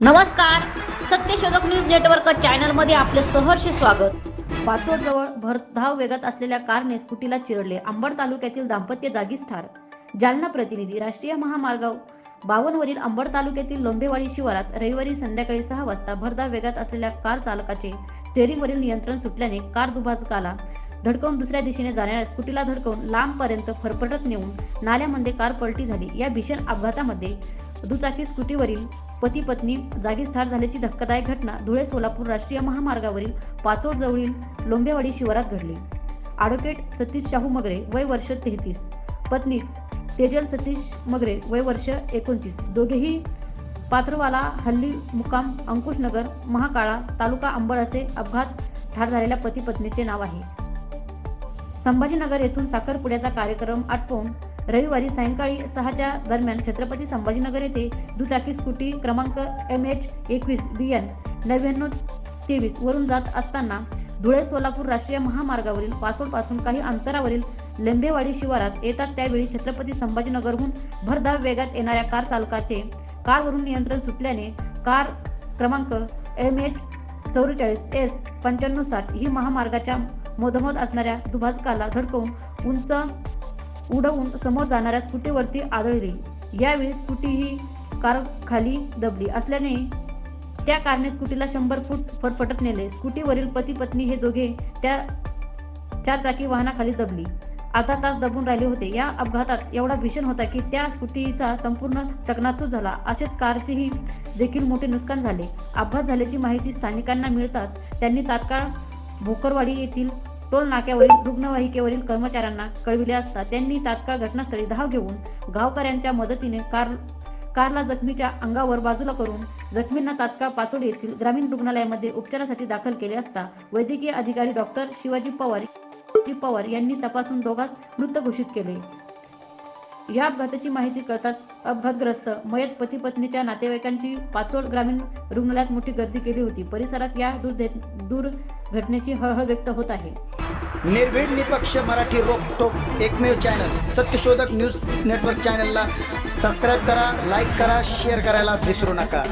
नमस्कार. सत्यशोधक news network चॅनलमध्ये आपले सहर्ष स्वागत. पाचोडजवळ भरधाव वेगात असलेल्या कारने स्कूटीला चिरडले. अंबड तालुक्यातील दाम्पत्य जागीच ठार. जालना प्रतिनिधी राष्ट्रीय महामार्ग बावनवरील अंबड तालुक्यातील लोंबेवाडी शिवारात रविवारी संध्याकाळी सहा वाजता भरधाव वेगात असलेल्या कार चालकाचे स्टेअरिंगवरील नियंत्रण सुटल्याने कार दुभाजकाला धडकवून दुसऱ्या दिशेने जाणाऱ्या स्कूटीला धडकवून लांबपर्यंत फरफटत नेऊन नाल्यामध्ये कार पलटी झाली. या भीषण अपघातामध्ये दुचाकी स्कूटीवरील पती पत्नी जागीच ठार झाल्याची धक्कादायक घटना धुळे सोलापूर राष्ट्रीय महामार्गावरील पाचोड जवळील लोंबेवाडी शिवारात घडली. ॲडव्होकेट सतीश शाहू मगरे वय वर्ष तेहतीस. पत्नी तेजल सतीश मगरे वय वर्ष एकोणतीस. दोघेही पात्रवाला हल्ली मुकाम अंकुशनगर महाकाळा तालुका अंबड असे अपघात ठार झालेल्या पती पत्नीचे नाव आहे. संभाजीनगर येथून साखरपुड्याचा कार्यक्रम आटपून रविवारी सायंकाळी सहाच्या दरम्यान छत्रपती संभाजीनगर येथे दुचाकी स्कूटी क्रमांक एम एच एकवीस बी एन नव्याण्णव तेवीस वरून जात असताना धुळे सोलापूर राष्ट्रीय महामार्गावरील पाचोडपासून काही अंतरावरील लेंबेवाडी शिवारात येतात त्यावेळी छत्रपती संभाजीनगरहून भरधाव वेगात येणाऱ्या कार चालकाचे कारवरून नियंत्रण सुटल्याने कार क्रमांक एम एच चौवेचाळीस एस पंच्याण्णव साठ ही महामार्गाच्या मधोमध असणाऱ्या दुभाजकाला धडकवून उंच उडवून समोर जाणाऱ्या स्कूटीवरती आदळली. यावेळी स्कूटी ही कार खाली दबली. असल्याने त्या कारने स्कूटीला शंभर फूट फटफटत नेले. स्कूटीवरील पती पत्नी हे दोघे त्या चार चाकी वाहनाखाली दबली. अर्धा तास दबून राहिले होते. या अपघातात एवढा भीषण होता की त्या स्कूटीचा संपूर्ण चकनाचूर झाला. असेच कारचेही देखील मोठे नुकसान झाले. अपघात झाल्याची माहिती स्थानिकांना मिळताच त्यांनी तात्काळ भोकरवाडी येथील टोल नाक्यावरील रुग्णवाहिकेवरील कर्मचाऱ्यांना कळविले असता त्यांनी तात्काळ घटनास्थळी धाव घेऊन गावकऱ्यांच्या मदतीने कार कारला जखमीच्या अंगावर बाजूला करून जखमींना तात्काळ पाचोड येथील ग्रामीण रुग्णालयामध्ये उपचारासाठी दाखल केले असता वैद्यकीय अधिकारी डॉक्टर शिवाजी पवार पवार यांनी तपासून दोघांस मृत घोषित केले. या अपघाताची माहिती कळताच अपघातग्रस्त मयत पती पत्नीच्या नातेवाईकांची पाचोड ग्रामीण रुग्णालयात मोठी गर्दी केली होती. परिसरात या दुर्घटनेची हळहळ व्यक्त होत आहे. निर्भीड निपक्ष मराठी रोखोक एकमेव चॅनल सत्यशोधक न्यूज नेटवर्क चॅनलला सबस्क्राईब करा लाईक करा शेअर करायला विसरू नका.